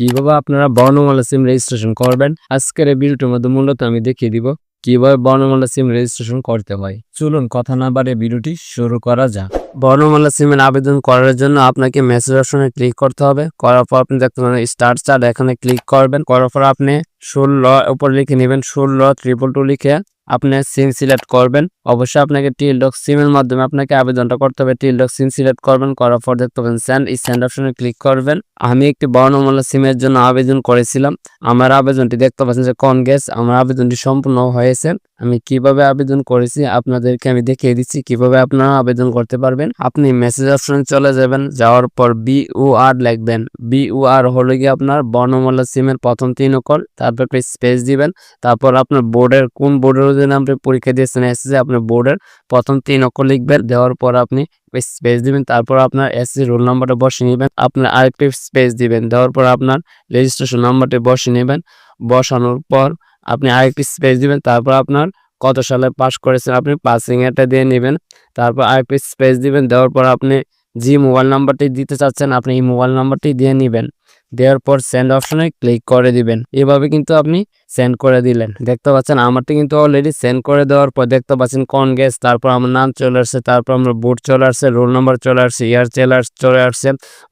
কীভাবে আপনারা বর্ণমালা সিম রেজিস্ট্রেশন করবেন? আজকের এই ভিডিওটির মধ্যে মূলত আমি দেখিয়ে দিব কীভাবে বর্ণমালা সিম রেজিস্ট্রেশন করতে হয়। চলুন কথা না বাড়ে ভিডিওটি শুরু করা যাক। বর্ণমালা সিমের আবেদন করার জন্য আপনাকে মেসেজ অপশনে ক্লিক করতে হবে। করার পর আপনি দেখতে পাবেন স্টার্ট চার্ট, এখানে ক্লিক করবেন। করার পর আপনি ষোলো, উপর লিখে নেবেন ষোলো ট্রিপল টু লিখে আপনি সিম সিলেক্ট করবেন। অবশ্যই আপনাকে টিলডক সিমের মাধ্যমে আপনাকে আবেদনটা করতে হবে। টিলডক সিম সিলেক্ট করবেন, করার পর দেখতে পাবেন সেন্ড এই সেন্ড অপশনে ক্লিক করবেন। আমি একটি বর্ণমালা সিমের জন্য আবেদন করেছিলাম। আমার আবেদনটি দেখতে পাচ্ছেন যে কোন গ্যাস আমার আবেদনটি সম্পূর্ণ হয়েছে। আমি কীভাবে আবেদন করেছি আপনাদেরকে আমি দেখিয়ে দিচ্ছি। কীভাবে আপনারা আবেদন করতে পারবেন? আপনি মেসেজ অপশনে চলে যাবেন, যাওয়ার পর বি ও আর লিখবেন। বি ও আর হলো গিয়ে আপনার বর্ণমালা সিমের প্রথম তিন অক্ষর, তারপর একটা স্পেস দিবেন। তারপর আপনার বোর্ডের কোন বোর্ডের জন্য আপনি পরীক্ষা দিয়েছেন এসএসসি আপনার বোর্ডের প্রথম তিন অক্ষর লিখবেন, দেওয়ার পর আপনি স্পেস দিবেন, তারপর আপনার এসসি রোল নাম্বারটা বসিয়ে নেবেন, আপনার আরেকটি স্পেস দিবেন, দেওয়ার পর আপনার রেজিস্ট্রেশন নাম্বারটি বসিয়ে নেবেন, বসানোর পর আপনি আরেকটি স্পেস দিবেন, তারপর আপনার কত সালে পাস করেছেন আপনি পাসিং এটা দিয়ে নেবেন, তারপর আরেকটি স্পেস দিবেন, দেওয়ার পর আপনি যে মোবাইল নাম্বারটি দিতে চাচ্ছেন, আপনি এই মোবাইল নাম্বারটি দিয়ে নেবেন। দেওয়ার পর সেন্ড অপশনে ক্লিক করে দিবেন। এভাবে কিন্তু আপনি সেন্ড করে দিলেন। দেখতে পাচ্ছেন, আমারটি কিন্তু অলরেডি সেন্ড করে দেওয়ার পর দেখতে পাচ্ছেন কোন গ্যাস তারপর আমার নাম চলে আসছে, তারপর আমার বুট চলে আসছে রোল নাম্বার চলে আসছে ইয়ার চলে চলে আসছে,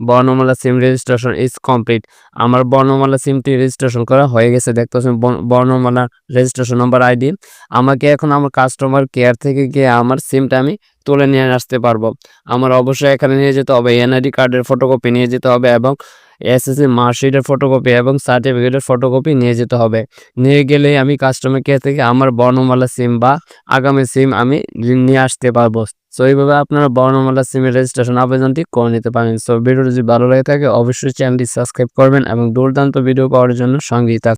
বর্ণমালা সিম রেজিস্ট্রেশন ইজ কমপ্লিট আমার বর্ণমালা সিমটি রেজিস্ট্রেশন করা হয়ে গেছে, দেখতে পাচ্ছেন, বর্ণ- বর্ণমালা রেজিস্ট্রেশন নাম্বার আইডি আমাকে এখন আমার কাস্টমার কেয়ার থেকে গিয়ে আমার সিমটা আমি তুলে নিয়ে আসতে পারব। আমার অবশ্যই এখানে নিয়ে যেতে হবে এনআইডি কার্ডের ফটোকপি নিয়ে যেতে হবে এবং এসএসসি মার্কশিটের ফটোকপি এবং সার্টিফিকেটের ফটোকপি নিয়ে যেতে হবে। নিয়ে গেলেই আমি কাস্টমার কেয়ার থেকে আমার বর্ণমালা সিম বা আগামী সিম আমি নিয়ে আসতে পারব। সো এইভাবে আপনারা বর্ণমালা সিমের রেজিস্ট্রেশন আবেদনটি করে নিতে পারেন। সো ভিডিও যদি ভালো লাগে থাকে, অবশ্যই চ্যানেলটি সাবস্ক্রাইব করবেন এবং দুর্দান্ত ভিডিও পাওয়ার জন্য সঙ্গেই থাকবেন